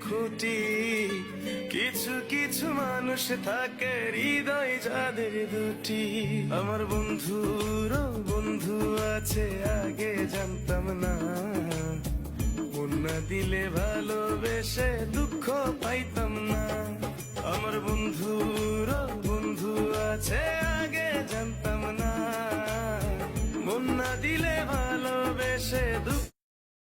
খুঁটি। কিছু কিছু মানুষ থাকে হৃদয় যাদের দুটি। আমার বন্ধুর বন্ধু আছে, আগে জানতাম না। না দিলে ভালোবেসে দুঃখ পাইতাম না। আমার বন্ধুর বন্ধু আছে, আগে জানতাম না। মন দিলে ভালোবেসে দুঃখ